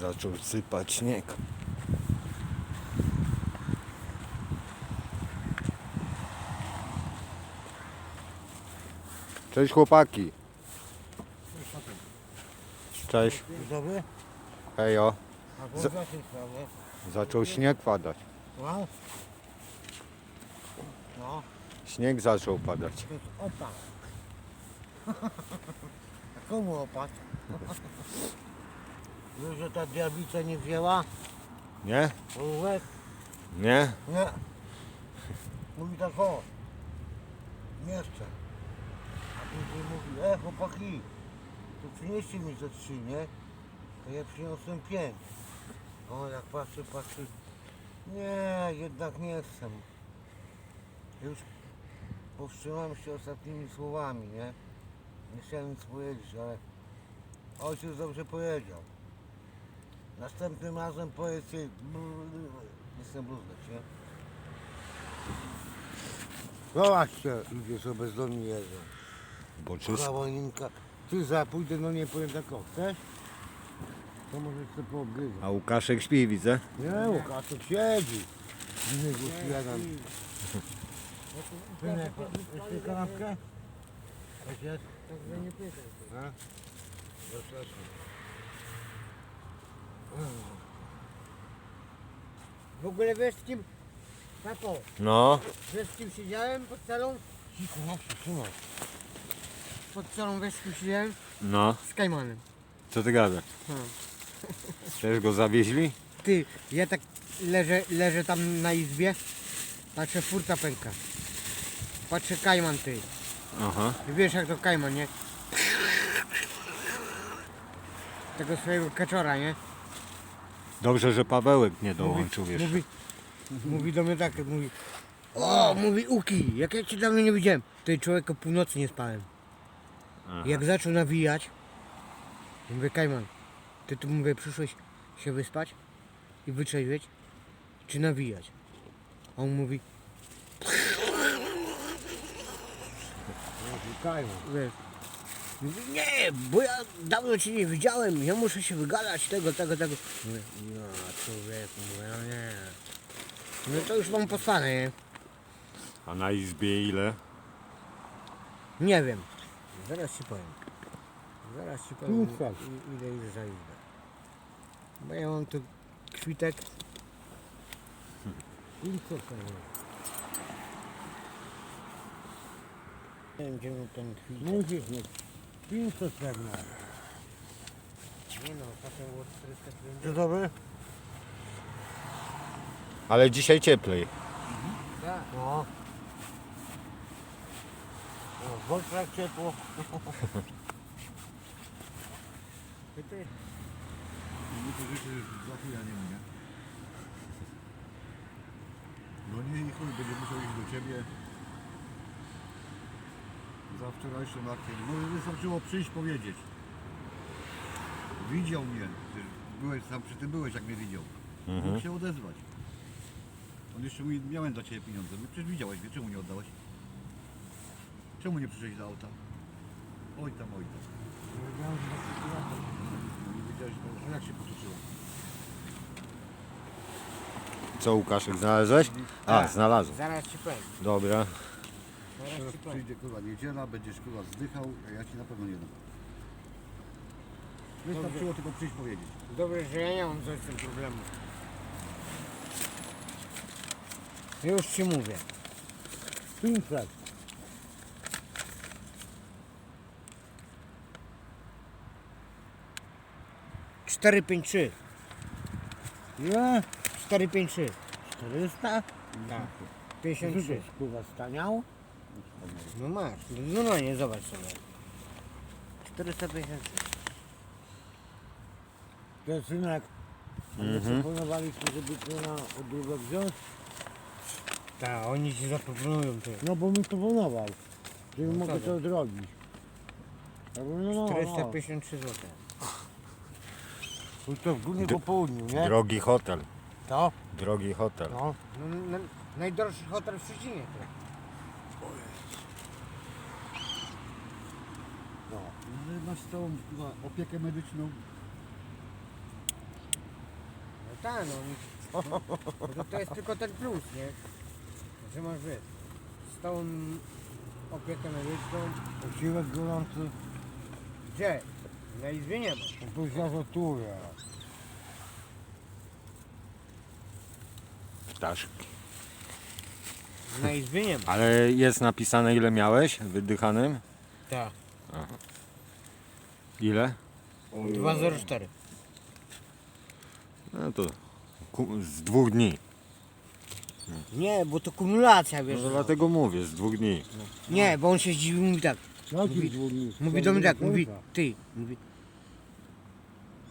Zaczął sypać śnieg. Cześć chłopaki. Cześć. Dobry? Hejo. A Z-? Zaczął śnieg padać. No. Śnieg zaczął padać. to jest opad. A komu? Wiesz, że ta diablica nie wzięła? Nie? Ołówek? Nie? Nie. Mówi tak o. Nie chcę. A później mówi, e chłopaki, to przynieście mi ze trzy, nie? To ja przyniosłem pięć. O, jak patrzy, patrzy. Nie, jednak nie chcę. Już powstrzymałem się ostatnimi słowami, nie? Nie chciałem nic powiedzieć, ale ojciec dobrze powiedział. Następnym razem powiedz jej, jestem bluzgać, nie? Zobaczcie, ludzie są bezdomni jedzą. Bo czysto. Kawalinka. Ty za pójdę, no nie powiem tak, o, chcesz? To może sobie poobgryzać. A Łukaszek śpi, widzę. Nie, Łukaszek siedzi. Nie go jeden. Synek, jeszcze kanapkę? Tak jest? Także nie pytaj. A? Zapraszam. W ogóle wiesz z kim? Tato, No. wiesz z kim siedziałem pod celą? Cicho, no, trzymaj. Pod celą wiesz z kim siedziałem? No. Z Kajmanem. Co ty gadasz? Hmm. Też go zawieźli? Ty, ja tak leżę, leżę tam na izbie, patrzę furta pęka. Patrzę Kajman ty. Aha. Wiesz jak to Kajman, nie? Tego swojego kaczora, nie? Dobrze, że Pawełek nie dołączył jeszcze. mówi, mówi do mnie tak, mówi O, mówi Uki, jak ja cię dawno nie widziałem. Tej człowiek o północy nie spałem. Aha. Jak zaczął nawijać, mówię, Kajman, ty tu mówię, przyszłeś się wyspać i wyczerwieć, czy nawijać? A on mówi, Kajman. wiesz, mówi, nie, bo ja dawno cię nie widziałem, ja muszę się wygadać tego, tego, tego. Mówię, no człowieku, mówię, no nie. No to już mam posłane, nie? A na izbie ile? Nie wiem. Zaraz ci powiem. Zaraz ci powiem, i- ile jest za izbę. Bo ja mam tu kwitek. I co to jest? Nie wiem, gdzie mam ten kwitek. Musisz mieć 500 pewno. Nie no, ostatnio było 450. Dzień dobry. Ale dzisiaj cieplej. Tak. No. No, w workach ciepło. Ty, ty. My to życie za chuja nie mnie. No nie, i chuj, będzie musiał iść do ciebie. Za wczorajszym akcją. No wystarczyło przyjść powiedzieć. Widział mnie. Ty Byłeś sam przy tym byłeś, jak mnie widział. Mhm. Mógł się odezwać. On jeszcze mówi, miałem dla ciebie pieniądze. No przecież widziałeś mnie, czemu nie oddałeś? Czemu nie przyszedłeś do auta? Oj tam, oj tam. No i wiedziałeś, no, a jak się potoczyło? Co Łukaszek, znalazłeś? A, Tak. znalazłem. Zaraz ci powiem. Dobra. Teraz przyjdzie kurwa niedziela, będziesz kurwa zdychał, a ja ci na pewno nie dam. Wystarczyło tylko przyjść powiedzieć. Dobrze, że ja nie mam z ojcem problemu. Już ci mówię. 500. Cztery, pięć, trzy. Ile? Cztery, pięć, trzy. 400? Tak. Co 53. to jest, kurwa, staniał? No masz. No no nie, zobacz sobie. 453. To jest synek. A my proponowaliśmy, żeby to na odrubę wziąć. Tak, oni ci zaproponują ty. No bo mi proponował, że No mogę to zrobić. Ja mówię, no, no, no. 453 zł. To to w górnie po południu, nie? Drogi hotel. To? Drogi hotel. No. No, na, najdroższy hotel w Szczecinie. ty. No. Masz całą kurwa, opiekę medyczną, tak, no. no to, to jest tylko ten plus, nie? Że masz, wiesz, stałą opiekę medyczną. Posiłek gorący, Gdzie? Na izbie nie ma. to już zagotuję. Ptaszki. Na izbie nie ma. Ale jest napisane ile miałeś wydychanym? Tak. Ile? 204. No to ku- z dwóch dni. Nie, bo to kumulacja, No wiesz. to dlatego mówię, z dwóch dni. Nie, bo on się zdziwił, mówi tak. Jaki Mówi- Mówi do mnie tak, mówi, ty, mówi.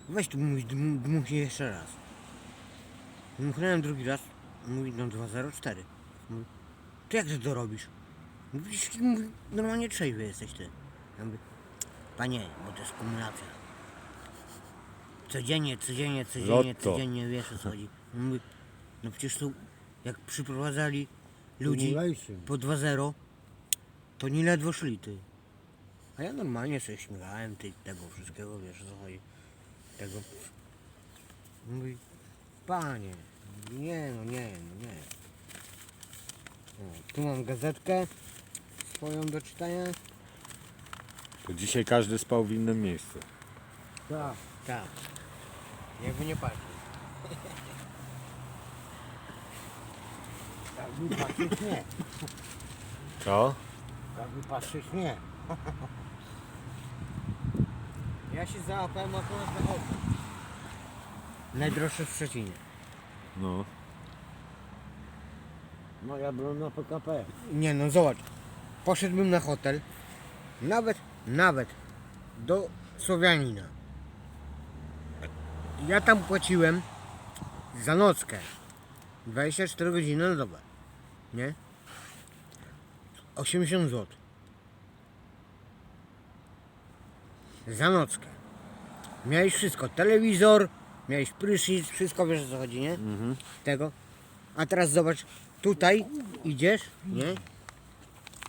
Weź tu, mówi, dm- dmuchnij jeszcze raz. Dmuchnąłem drugi raz, mówi, no 204. Mówi, to jak ty to robisz? Mówi, "Przecież ty, mówi, normalnie trzeźwy jesteś ty. Ja mówię, panie, bo to jest kumulacja. Codziennie, codziennie, codziennie, Lotto. codziennie, wiesz o co chodzi. On Mówi, no przecież tu, jak przyprowadzali ludzi po 2-0, to nie ledwo szli ty. A ja normalnie sobie śmiałem ty, tego wszystkiego, wiesz o co chodzi. Tego. Mówi, panie, nie no, nie no, nie. O, tu mam gazetkę swoją do czytania. To dzisiaj każdy spał w innym miejscu. Tak, Tak. Jakby nie patrzeć. tak mi patrzeć nie. Co? Tak mi patrzeć nie. Ja się załapałem akurat na hotel. Najdroższe w Szczecinie. No. No ja byłem na PKP. Nie no, zobacz. Poszedłbym na hotel. Nawet, nawet do Słowianina. Ja tam płaciłem za nockę 24 godziny na dobę. Nie? 80 zł. Za nockę. Miałeś wszystko. Telewizor, miałeś prysznic, wszystko wiesz o co chodzi, nie? Mhm. Tego. A teraz zobacz, tutaj idziesz, nie?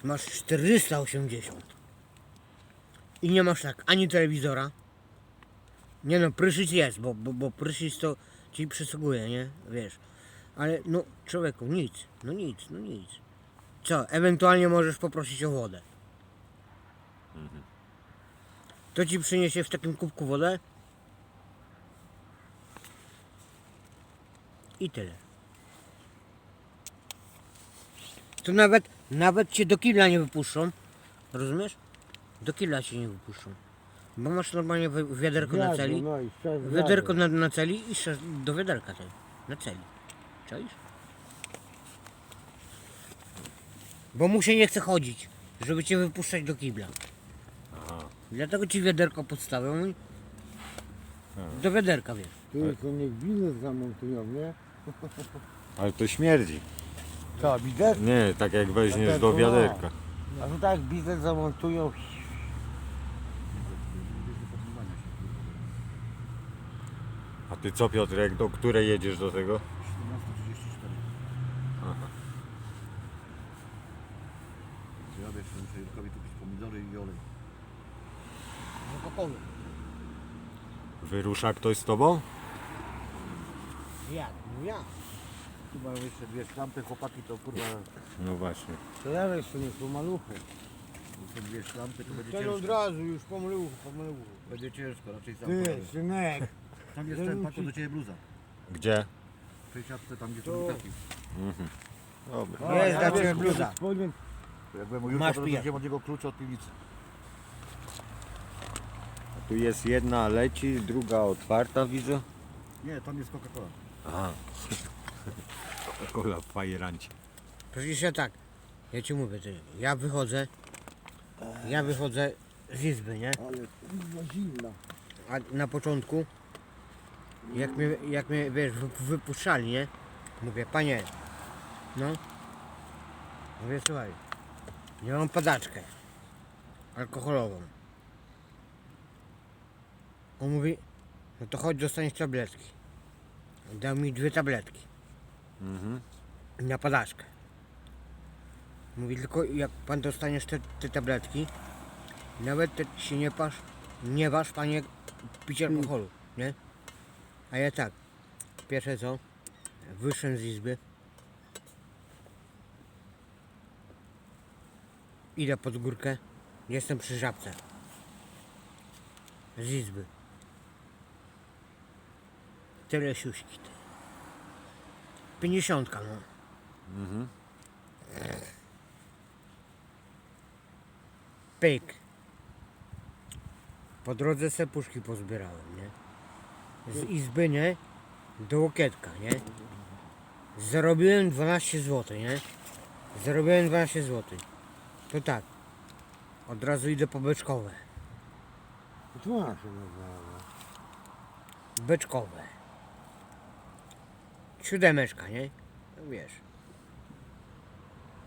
Masz 480. I nie masz tak ani telewizora. Nie no, prysznic jest, bo, bo, bo prysznic to ci przysługuje, nie? Wiesz. Ale no, człowieku, nic. No nic, no nic. Co, ewentualnie możesz poprosić o wodę. To ci przyniesie w takim kubku wodę. I tyle. To nawet, nawet cię do kibla nie wypuszczą. Rozumiesz? Do kibla cię nie wypuszczą. Bo masz normalnie wi- wiaderko na celi. No i Wiaderko na, na celi i do wiaderka tej. Na celi. Czaisz? Bo mu się nie chce chodzić, żeby cię wypuszczać do kibla. Aha. Dlatego ci wiaderko podstawią i do wiaderka wiesz. Tylko niech biznes zamontują, nie? Ale to śmierdzi. Co, biznes? Nie, tak jak weźmiesz tak, do no. wiaderka. A to tak biznes zamontują. Ty co Piotrek, do której jedziesz do tego? 17.34. Aha. To ja wiesz, muszę Jurkowi kupić pomidory i olej. No to powiem. Wyrusza ktoś z tobą? Jak? No ja. Tu mają jeszcze dwie szlampy, chłopaki to kurwa, No właśnie. To ja jeszcze nie są maluchy. te dwie szlampy to będzie Ten od ciężko. razu już pomylił, pomylił. Będzie ciężko, raczej sam Ty, synek. Tam jest ten, patrz do ciebie bluza. Gdzie? W tej siatce tam gdzie To- są. Mhm. Dobra. O, Jest dla ciebie bluza. To jak byłem u Jurka, Masz to pijak. wziąłem od niego klucze od piwnicy. A tu jest jedna leci, druga otwarta widzę. Nie, tam jest Coca-Cola. Aha. Coca-Cola w fajerancie. Przecież ja tak, ja ci mówię, ty, ja wychodzę, ja wychodzę z izby, nie? Ale kurwa zimna. A na początku, jak mnie, jak mnie wiesz, wy- wypuszczali, nie? Mówię, panie, no. Mówię, słuchaj, ja mam padaczkę alkoholową. On mówi, no to chodź dostaniesz tabletki. Dał mi dwie tabletki Mhm. na padaczkę. Mówi, tylko jak pan dostaniesz te, te tabletki, nawet te się nie pasz, nie waż panie pić alkoholu, nie? A ja tak, pierwsze co? Wyszedłem z izby. Idę pod górkę. Jestem przy żabce. Z izby. Tyle siuśki. ty. Pięćdziesiątka no. Mhm. Pyk. Po drodze se puszki pozbierałem, nie? Z izby, nie? Do łokietka, nie? Zarobiłem 12 zł, nie? Zarobiłem 12 zł. To tak. Od razu idę po beczkowe. Tu ona się nazywała. Beczkowe. Siódemeczka, nie? No wiesz.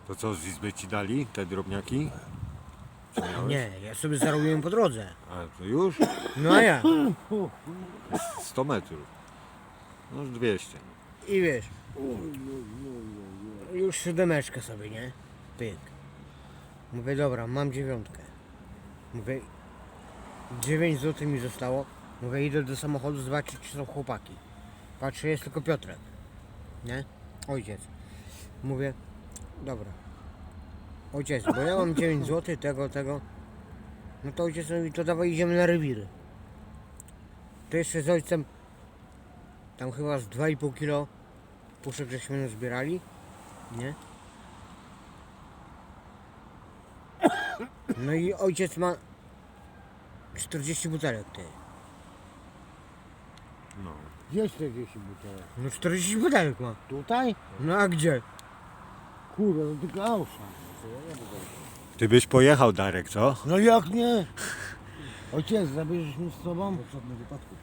To co z izby ci dali, te drobniaki? Nie, ja sobie zarobiłem po drodze. A to już? No a ja. 100 metrów. No już 200. I wiesz. Już siódemeczkę sobie, nie? Pyk. Mówię, dobra, mam dziewiątkę. Mówię, 9 zł mi zostało. Mówię, idę do samochodu zobaczyć, czy są chłopaki. Patrzę, jest tylko Piotrek. Nie? Ojciec. Mówię, dobra. Ojciec, bo ja mam 9 zł, tego, tego. No to ojciec mówi, to dawaj idziemy na rewiry. To jeszcze z ojcem tam chyba z 2,5 kilo puszek żeśmy zbierali, nie? No i ojciec ma 40 butelek, ty. No. Gdzie 40 butelek? No 40 butelek ma. Tutaj? No a gdzie? Kurde, to tylko ausza. Ty byś pojechał Darek, co? No jak nie? Ojciec, zabierzesz mnie z sobą? W żadnym wypadku.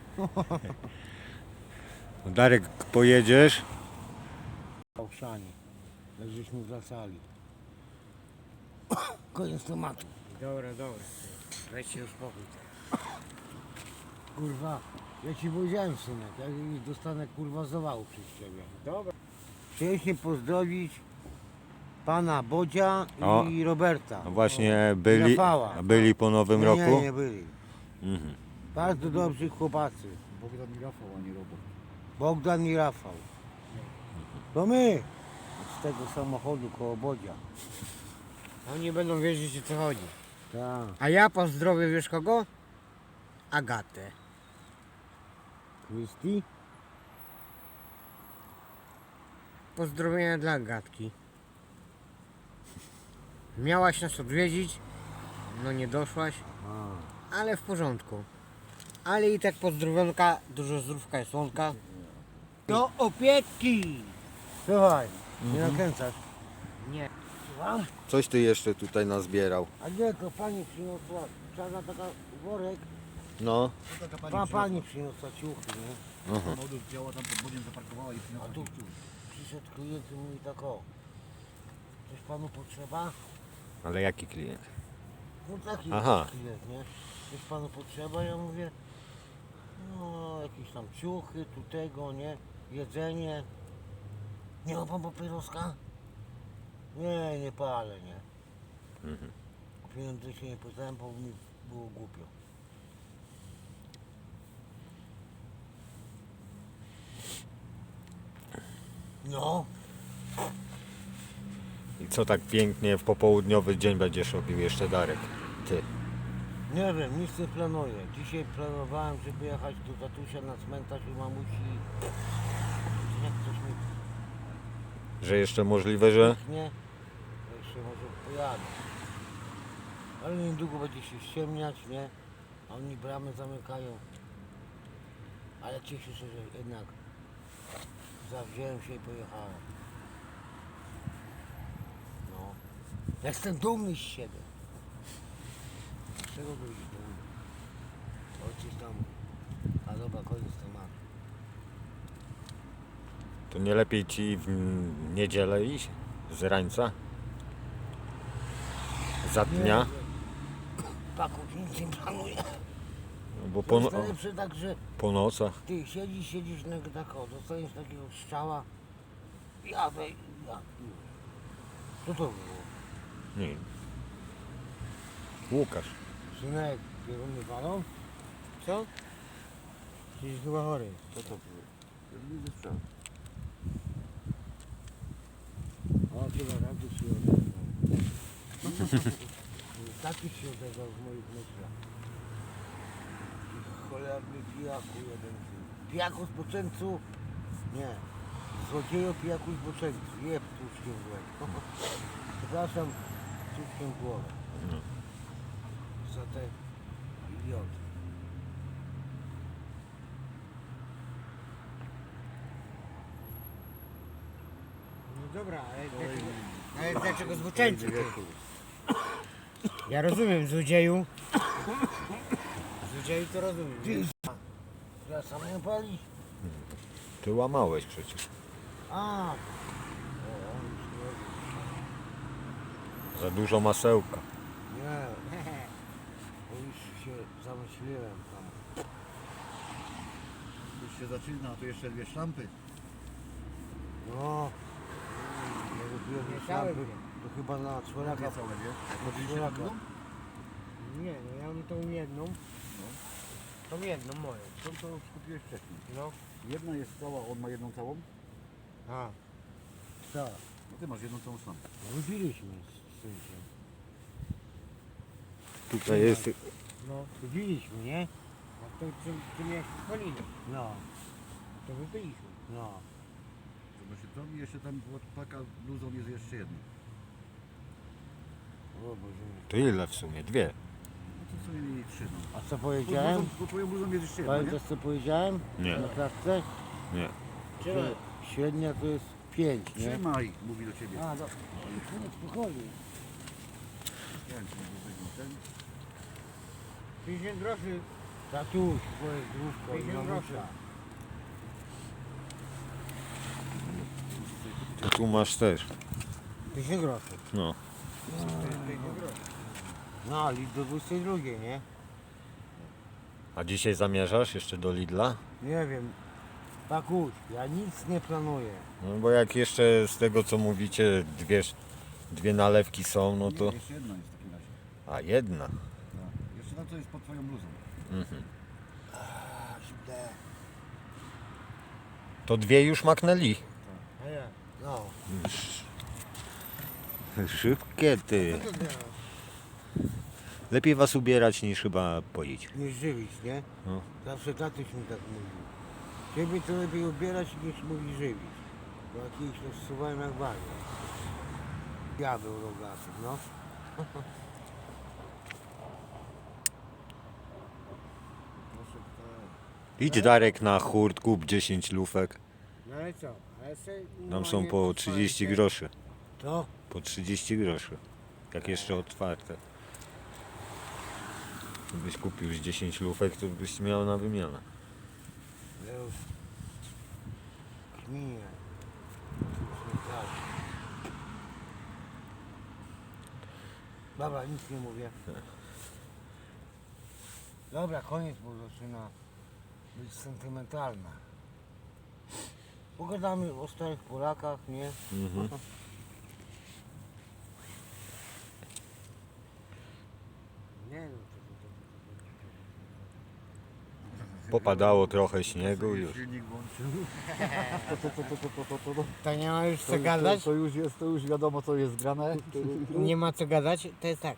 No Darek, pojedziesz? Auszanie. Jak żeśmy wracali. Koniec tematu. Dobra, dobra. Weź się uspokój. Kurwa, ja ci powiedziałem synek, jak dostanę kurwa zawału przez ciebie. Dobra. Chciałem się pozdrowić pana Bodzia O. i Roberta. No właśnie byli, Rafała. byli po nowym nie, roku? Nie, nie byli. Mhm. Bardzo dobrzy chłopacy. Bogdan i Rafał, a nie Robert. Bogdan i Rafał. To my. Z tego samochodu koło Bodzia. Oni będą wiedzieć o co chodzi. Tak. A ja pozdrowię wiesz kogo? Agatę. Krysti? Pozdrowienia dla Agatki. Miałaś nas odwiedzić, no nie doszłaś, A. ale w porządku. Ale i tak pozdrowionka, dużo zdrówka i słonka. Do opieki! Słuchaj, nie nakręcasz. Nie. Słucham? Coś ty jeszcze tutaj nazbierał. A nie, to pani przyniosła, czarna taka worek. No. To taka Pa, pani pani przyniosła ciuchy, nie? Aha. Samochód działa tam pod wodziem zaparkowała i A przyniosła tu tu. przyszedł klient i mówi tak o. Coś panu potrzeba? Ale jaki klient? No taki Aha. klient, nie? Coś panu potrzeba? Ja mówię, no jakieś tam ciuchy, tu tego, nie? Jedzenie. Nie ma pan papieroska? Nie, nie palę, nie. Mhm. Pieniądze się nie pytałem, bo mi było głupio. No, I co tak pięknie w popołudniowy dzień będziesz robił jeszcze Darek? Ty. nie wiem, nic nie planuję. Dzisiaj planowałem, żeby jechać do tatusia na cmentarz i mamusi. Jak coś mi Że jeszcze możliwe, że... nie, to jeszcze może pojadę. Ale niedługo będzie się ściemniać, nie? A oni bramy zamykają. Ale cieszę się, że jednak zawziąłem się i pojechałem. No. Jestem dumny z siebie. Z czego byś dumny? Ojciec tam. A dobra, koniec tematu. To nie lepiej ci w niedzielę iść? Z rańca? Za dnia? Paku, nic nie planuję. Bo To po, no- tak, że po nocach. Ty siedzisz, siedzisz na o, dostaniesz takiego strzała. Jadę, ja. Co to było? Nie. Łukasz. Synek, pioruny walą? Co? Jesteś chyba chory. Co to było? O, chyba taki się odezwał. taki się odezwał w moich myślach. Cholerny pijaku jeden. Pijaku z Boczęcu? Nie. Złodzieju pijaku z Boczęcu. Jeb tłuczkiem w łeb. Przepraszam, tłuczkiem w głowę. No. Za te idioty. No dobra, ale dlaczego, ale dlaczego zboczeńcy? Ja rozumiem, złodzieju. Złodzieju to rozumiem. Ty Ja sam nie pali. Ty łamałeś przecież. A. O, on już nie Za dużo masełka. Nie. Bo już się zamyśliłem tam. Już się zaczyna, a tu jeszcze dwie szlampy. No. Nie lubiłem Mieszały szlampy. To chyba na czworaka. Całe? Na Chodziliście drugą? Nie, no ja mam tą jedną. Tą jedną moją. To, to kupiłeś wcześniej. No. Jedna jest cała, on ma jedną całą. A, Tak. No ty masz jedną całą szlampę. Wypiliśmy się. Tutaj jest no. Wypiliśmy, nie? A to czym, czym jak spalili, No. to wypiliśmy. No. Zobacz, to i jeszcze tam pod paka bluzą jest jeszcze jedna. O Boże. To ile w sumie? Dwie. No to w sumie mieli trzy, no. A co Pod powiedziałem? bluzą, pod twoją bluzą jest jeszcze jedna, nie? Pamiętasz co powiedziałem? Nie. Na klatce? Nie. Średnia to jest 5, nie? Trzymaj, mówi do ciebie. A, do... Nie, spokojnie. Ja ci mówię, weźmie ten. 50 groszy. Tatuś, twoje zdrówko i 50 mamusia. groszy. Ty tu masz też. 50 groszy. No. 50 groszy. No, licz do 22, nie? A dzisiaj zamierzasz jeszcze do Lidla? Nie wiem. Takuś, ja nic nie planuję. No bo jak jeszcze z tego co mówicie dwie, dwie nalewki są, no to... Nie, jeszcze jedna jest. A jedna. Tak. Jeszcze tam co jest pod twoją bluzą. Mhm. A. To dwie już maknęli. A ja. No, Szybkie ty. Co to teraz? Lepiej was ubierać niż chyba poić. nie żywić, nie? No. Zawsze tatuś mi tak mówił. Ciebie to lepiej ubierać niż mówi żywić. Bo jakieś to zsuwałem jak. Diabeł rogaty, no. Proszę, tak. Idź Darek na hurt, kup 10 lufek. No ale co? Ale se, Tam są po otwarte. 30 groszy. To? Po 30 groszy. Jak jeszcze otwarte. Gdybyś kupił z 10 lufek, to byś miał na wymianę. Już kminię. Już nie tak. Dobra, nic nie mówię. Dobra, koniec, bo zaczyna być sentymentalna. Pogadamy o starych Polakach, nie? Mhm. Nie no, to, to, to, Popadało trochę śniegu już. Silnik włączył. To, to, to, to, to, to, to, to, to. to nie ma już co to, gadać? to już jest, to już wiadomo co jest grane. Nie ma co gadać? To jest tak.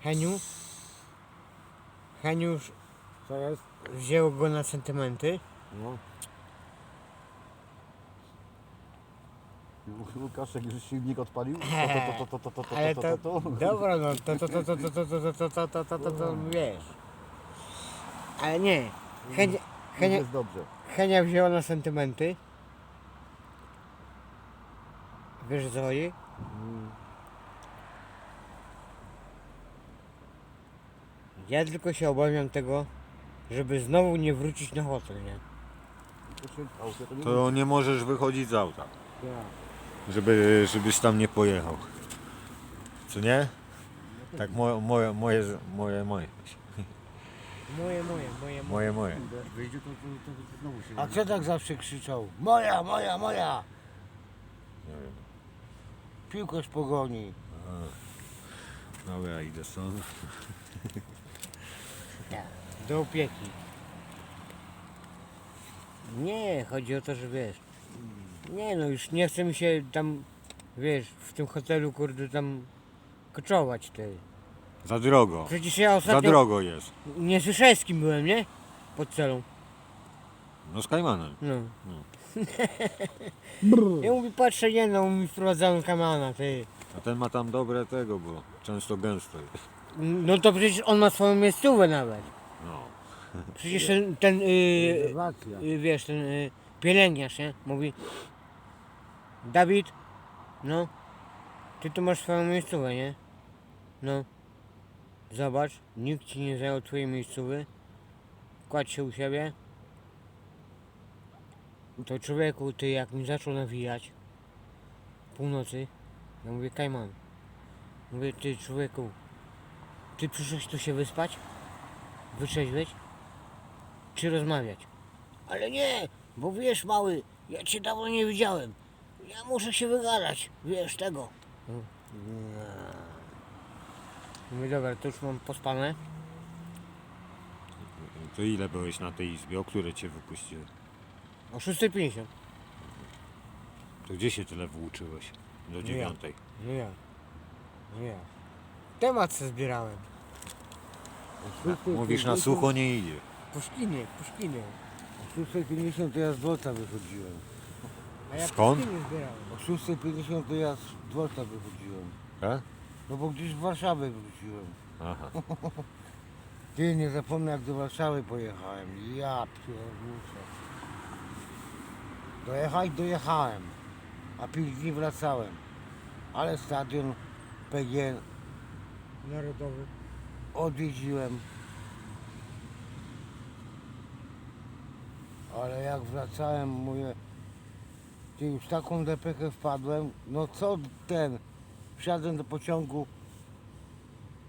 Heniu. Heniu już Co jest? Wzięło go na sentymenty. No. Łukaszek już silnik odpalił. To, to, to, to, to, to, to, Ale to, to, to, to. dobra no, to, to, to, to, to, to, to, to, to, to, to, to, to, wiesz. Ale nie. Henia, Już Henia, jest dobrze. Henia wzięła na sentymenty. Wiesz o co chodzi? Ja tylko się obawiam tego, żeby znowu nie wrócić na hotel, nie? To nie możesz wychodzić z auta. Żeby, żebyś tam nie pojechał. Co nie? Tak moje, moje, moje, moje, moje. Moje, moje, moje, moje. Moje, moje. Jak wyjdzie to, to, to, to znowu się A co tak zawsze krzyczał? Moja, moja, moja! Nie wiem. Piłkarz pogoni. Dobra, idę stąd. Do opieki. Nie, chodzi o to, że wiesz. Nie no, już nie chce mi się tam, wiesz, w tym hotelu, kurde, tam koczować ty. Za drogo. Przecież ja Za ostatnio drogo jest. nie słyszałeś z kim byłem, nie? Pod celą. No z Kajmanem. No. ja mówię, patrzę, nie no, mi wprowadzałem kamana, ty. A ten ma tam dobre tego, bo często gęsto jest. No to przecież on ma swoją miejscówę nawet. No. Przecież ten, ten yy, Rezerwacja. yy, wiesz, ten yy, pielęgniarz, nie? Mówi, Dawid, no, ty tu masz swoją miejscówę, nie? No, zobacz, nikt ci nie zajął twojej miejscówy, kładź się u siebie. To człowieku, ty jak mi zaczął nawijać, północy, ja mówię, Kajman, mówię, ty człowieku, ty przyszłeś tu się wyspać? Wyczeźwieć? Czy rozmawiać? Ale nie, bo wiesz mały, ja cię dawno nie widziałem. Ja muszę się wygadać, wiesz tego. Mówię, dobra, to już mam pospane. To ile byłeś na tej izbie, o które cię wypuściły? O 6.50. To gdzie się tyle włóczyłeś? Do dziewiątej. No ja. No ja. Temat se zbierałem. Mówisz na sucho nie idzie. Puszkinie, puszkinie. O 6.50 to ja z dworca wychodziłem. A ja Skąd? puszkinie zbierałem. O 6.50 to ja z dworca wychodziłem. Tak? No bo gdzieś w Warszawę wróciłem. Aha. Ty nie zapomnę jak do Warszawy pojechałem. Ja pierniczę. Dojechać dojechałem. A pięć dni wracałem. Ale stadion PGN Narodowy. Odwiedziłem. Ale jak wracałem, mówię, ty już taką depekę wpadłem, no co ten, wsiadłem do pociągu,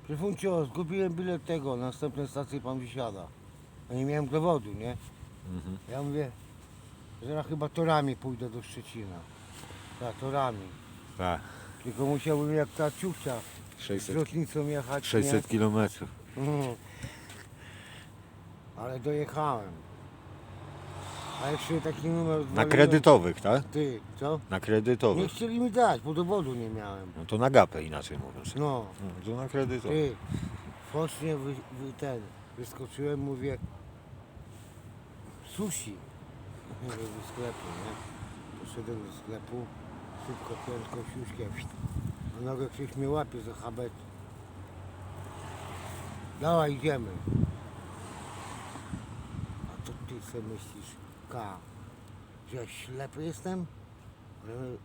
Przefuncio, zgubiłem bilet tego, na następnej stacji pan wysiada. A nie miałem dowodu, nie? Mhm. Ja mówię, że ja chyba torami pójdę do Szczecina. Tak, torami. Tak. Tylko musiałbym jak ta ciuchcia 600, lotnicą jechać, 600 kilometrów. nie? Mhm. Ale dojechałem. A jeszcze taki numer Na kredytowych, tak? Ty, co? Na Nie kredytowych. chcieli mi dać, bo dowodu nie miałem. No to na gapę inaczej mówiąc. No, No, to na kredytowych. ty, wy, wy, ten, wyskoczyłem, mówię, sushi. Mówię, do sklepu, nie? Poszedłem do sklepu, szybko piątką siuśkę, na nogę ktoś mnie łapie za habet. Dawaj, idziemy. A to ty sobie myślisz, K, że ja ślepy jestem? Ale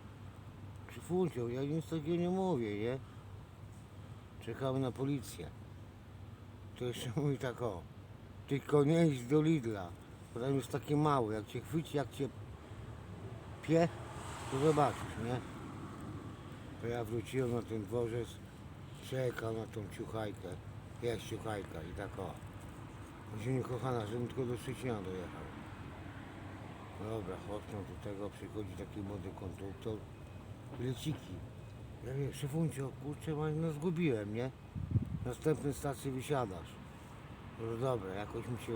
przyfuncią, ja nic takiego nie mówię, nie? Czekamy na policję. To jeszcze mówi tak o, tylko nie idź do Lidla, bo tam jest takie małe, jak cię chwyci, jak cię pie, to zobaczysz, nie? To ja wróciłem na ten dworzec, czekam na tą ciuchajkę, jest ciuchajka i tak o. Mówi mi kochana, żebym tylko do Szczecina dojechał. Dobra, chodźmy do tego, przychodzi taki młody konduktor, leciki. Ja mówię, szefuncio, kurczę, no zgubiłem, nie? Następnej stacji wysiadasz. No dobra, jakoś mi się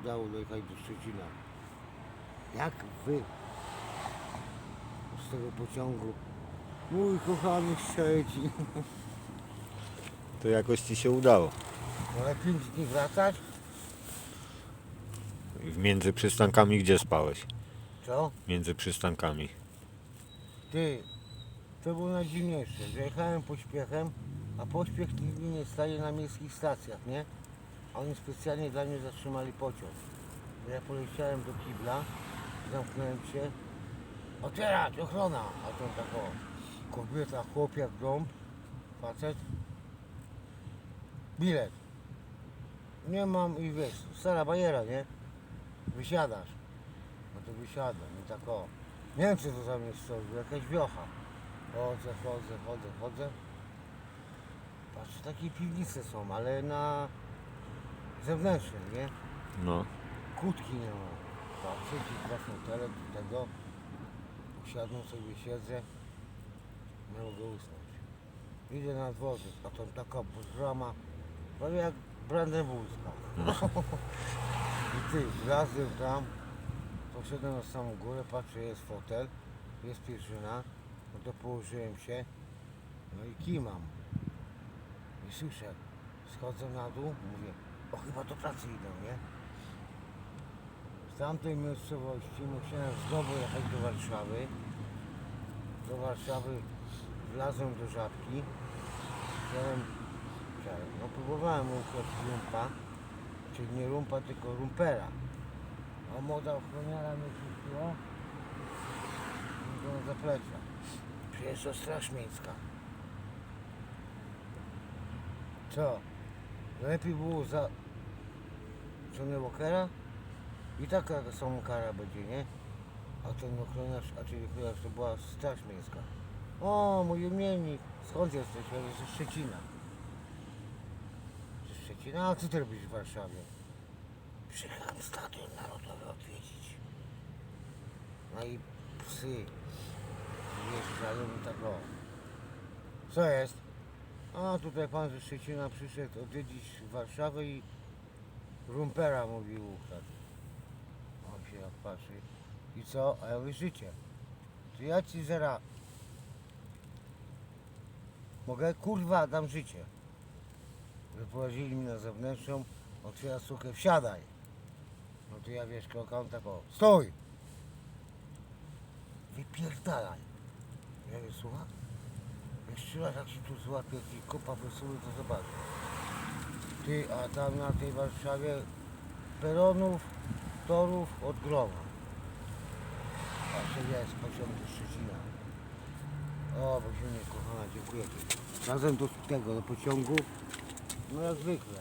udało dojechać do Szczecina. Jak wy z tego pociągu, mój kochany Szczecin, To jakoś ci się udało. ale pięć dni wracać? Między przystankami gdzie spałeś? Co? Między przystankami. Ty, to było najdziwniejsze, że jechałem pośpiechem, a pośpiech nigdy nie staje na miejskich stacjach, nie? A oni specjalnie dla mnie zatrzymali pociąg. Bo ja poleciałem do kibla, zamknąłem się, otwierać, ochrona, a to tak o, kobieta, chłop jak gąb, facet, bilet. Nie mam i wiesz, stara bajera, nie? Wysiadasz. No to wysiadam i tak o. Nie wiem co to za miejsce, jakaś wiocha. Chodzę, chodzę, chodzę, chodzę. Patrz, takie piwnice są, ale na zewnętrznej, nie? No. Kłódki nie ma. Patrzę, dwa fotele do tego. Usiadłem sobie, siedzę. Nie mogę usnąć. Idę na dworzec, a tam taka brama, prawie jak brandenburska. I ty, wlazłem tam, poszedłem na samą górę, patrzę, jest fotel, jest pierzyna, no to położyłem się, no i kimam. I słyszę, schodzę na dół, mówię, o chyba do pracy idą, nie? Z tamtej miejscowości musiałem znowu jechać do Warszawy. Do Warszawy wlazłem do żabki. No próbowałem ukraść lumpa, czyli nie lumpa, tylko rumpera. A młoda ochroniara mnie puściła do zaplecza. Przyjeżdża straż miejska. Co? Lepiej było za Johnny Walkera? I taka sama kara będzie, nie? A ten ochroniarz, a czyli ochroniarz to była straż miejska. O, mój imiennik. Skąd jesteś? Ja jestem ze Szczecina. Ze Szczecina? A co ty robisz w Warszawie? Przyjechałem Stadion Narodowy odwiedzić. No i psy wjeżdżają i tak o. Co jest? A tutaj pan ze Szczecina przyszedł odwiedzić Warszawę i rumpera mówił ukradł. On się jak patrzy. I co? A ja mówię życie. To ja ci zera. Mogę? Kurwa, dam życie. Wyprowadzili mnie na zewnętrzną, otwiera sukę, wsiadaj. No to ja wiesz, krokam tak o, stój! Wypierdalaj. Ja mówię, słucham? Jeszcze raz jak się tu złapie i kopa wysuły, to zobacz. Ty, a tam na tej Warszawie peronów, torów od groma. A to jest pociąg do Szczecina. O, Bozinie, kochana, dziękuję Ci. Razem do tego, do pociągu. No jak zwykle.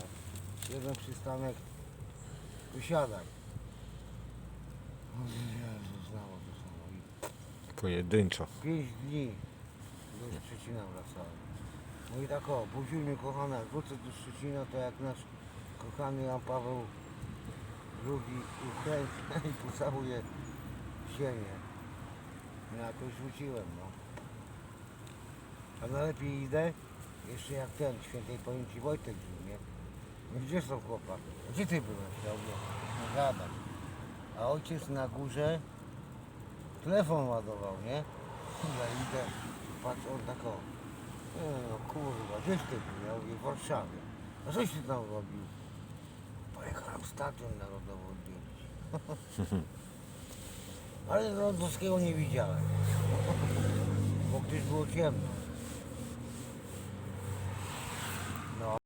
Jeden przystanek. Wysiadaj. O Jezu, znało to samo. I Pojedynczo. Pięć dni do Szczecina wracałem. No i tak o, Buziuniu kochana, jak wrócę do Szczecina, to jak nasz kochany Jan Paweł II ukręci i pocałuje ziemię. No jakoś rzuciłem, no. A najlepiej idę, jeszcze jak ten, świętej pamięci Wojtek żył, nie? No gdzie są chłopak? Gdzie ty byłeś? Ja mówię, no gadać. A ojciec na górze telefon ładował, nie? Ja idę, patrz, on tak o. No kurwa, gdzieś ty był? Ja mówię, w Warszawie. A coś ty tam robił? Pojechałem stadion narodowy odwiedzić. Ale Rodowskiego nie widziałem. Bo gdzieś było ciemno.